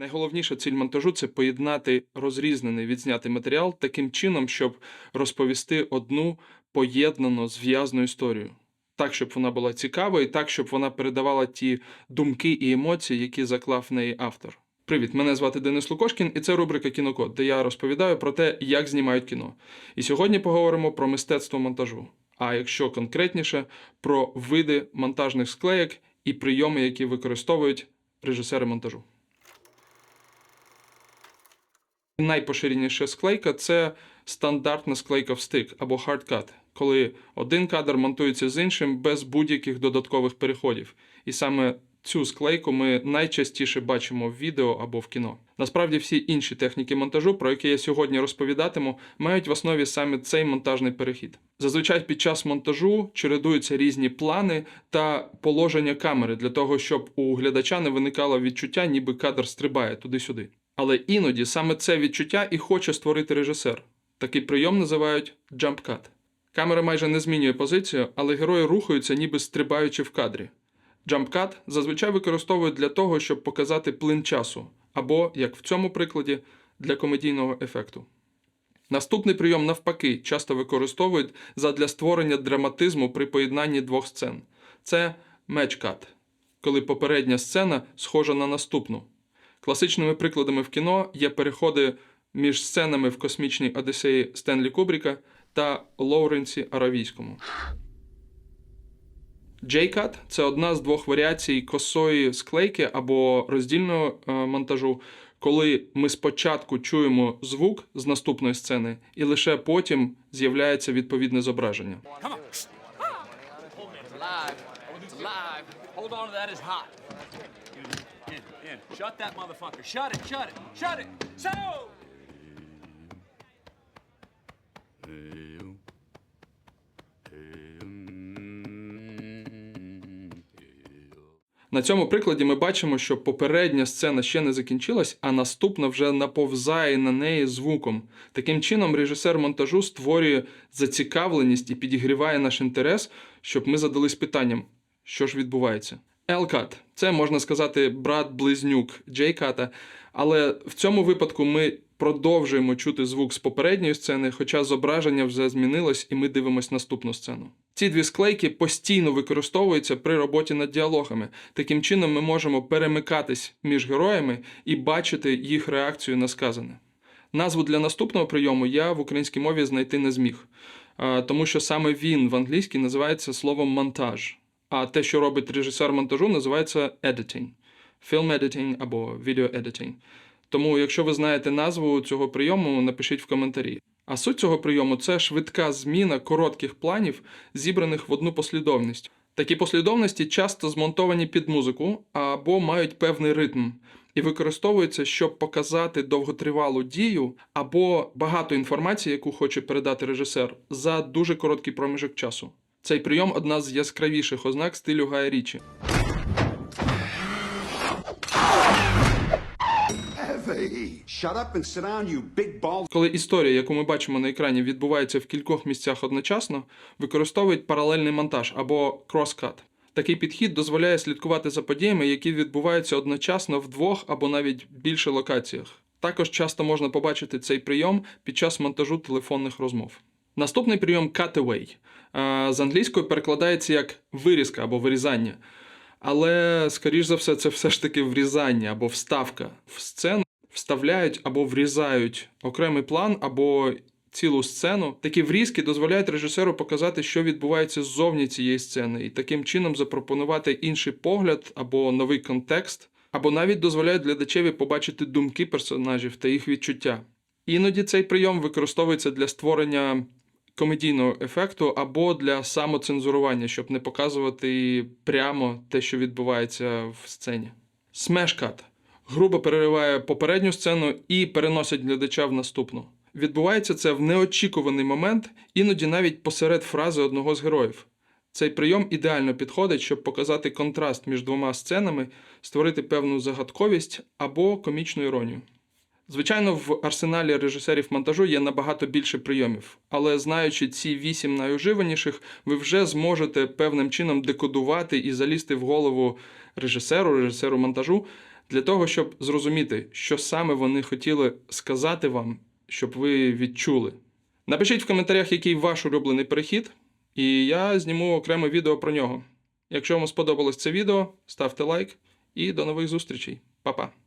Найголовніша ціль монтажу це поєднати розрізнений відзнятий матеріал таким чином, щоб розповісти одну поєднану зв'язну історію. Так, щоб вона була цікава, і так, щоб вона передавала ті думки і емоції, які заклав в неї автор. Привіт, мене звати Денис Лукошкін, і це рубрика Кінокод, де я розповідаю про те, як знімають кіно. І сьогодні поговоримо про мистецтво монтажу. А якщо конкретніше, про види монтажних склеєк і прийоми, які використовують режисери монтажу. Найпоширеніша склейка це стандартна склейка в стик або хардкат, коли один кадр монтується з іншим без будь-яких додаткових переходів. І саме цю склейку ми найчастіше бачимо в відео або в кіно. Насправді, всі інші техніки монтажу, про які я сьогодні розповідатиму, мають в основі саме цей монтажний перехід. Зазвичай під час монтажу чередуються різні плани та положення камери для того, щоб у глядача не виникало відчуття, ніби кадр стрибає туди-сюди. Але іноді саме це відчуття і хоче створити режисер. Такий прийом називають cut. Камера майже не змінює позицію, але герої рухаються, ніби стрибаючи в кадрі. Cut зазвичай використовують для того, щоб показати плин часу, або, як в цьому прикладі, для комедійного ефекту. Наступний прийом, навпаки, часто використовують задля створення драматизму при поєднанні двох сцен. Це cut, коли попередня сцена схожа на наступну. Класичними прикладами в кіно є переходи між сценами в космічній Одіссеї Стенлі Кубріка та Лоуренсі Аравійському. J-Cut – це одна з двох варіацій косої склейки або роздільного е, монтажу, коли ми спочатку чуємо звук з наступної сцени, і лише потім з'являється відповідне зображення. It's alive. Hold on that. It's hot. In. Shut that motherfucker. Shut it. Shut it. Shut it. So. На цьому прикладі ми бачимо, що попередня сцена ще не закінчилась, а наступна вже наповзає на неї звуком. Таким чином, режисер монтажу створює зацікавленість і підігріває наш інтерес, щоб ми задались питанням, що ж відбувається. L-Cut – це можна сказати брат-близнюк J-Cut, але в цьому випадку ми продовжуємо чути звук з попередньої сцени, хоча зображення вже змінилось, і ми дивимося наступну сцену. Ці дві склейки постійно використовуються при роботі над діалогами. Таким чином, ми можемо перемикатись між героями і бачити їх реакцію на сказане. Назву для наступного прийому я в українській мові знайти не зміг, тому що саме він в англійській називається словом монтаж. А те, що робить режисер монтажу, називається editing. Film editing або video editing. Тому, якщо ви знаєте назву цього прийому, напишіть в коментарі. А суть цього прийому це швидка зміна коротких планів, зібраних в одну послідовність. Такі послідовності часто змонтовані під музику або мають певний ритм і використовуються, щоб показати довготривалу дію або багато інформації, яку хоче передати режисер, за дуже короткий проміжок часу. Цей прийом одна з яскравіших ознак стилю Гая Річі. Коли історія, яку ми бачимо на екрані, відбувається в кількох місцях одночасно, використовують паралельний монтаж або кросскат. Такий підхід дозволяє слідкувати за подіями, які відбуваються одночасно в двох або навіть більше локаціях. Також часто можна побачити цей прийом під час монтажу телефонних розмов. Наступний прийом cutaway. З англійської перекладається як вирізка або вирізання. Але, скоріш за все, це все ж таки врізання або вставка в сцену вставляють або врізають окремий план або цілу сцену. Такі врізки дозволяють режисеру показати, що відбувається ззовні цієї сцени, і таким чином запропонувати інший погляд або новий контекст, або навіть дозволяють глядачеві побачити думки персонажів та їх відчуття. Іноді цей прийом використовується для створення комедійного ефекту або для самоцензурування, щоб не показувати прямо те, що відбувається в сцені. Смешкат грубо перериває попередню сцену і переносить глядача в наступну. Відбувається це в неочікуваний момент, іноді навіть посеред фрази одного з героїв. Цей прийом ідеально підходить, щоб показати контраст між двома сценами, створити певну загадковість або комічну іронію. Звичайно, в арсеналі режисерів монтажу є набагато більше прийомів, але знаючи ці вісім найуживаніших, ви вже зможете певним чином декодувати і залізти в голову режисеру, режисеру монтажу для того, щоб зрозуміти, що саме вони хотіли сказати вам, щоб ви відчули. Напишіть в коментарях, який ваш улюблений перехід, і я зніму окреме відео про нього. Якщо вам сподобалось це відео, ставте лайк і до нових зустрічей. Па-па!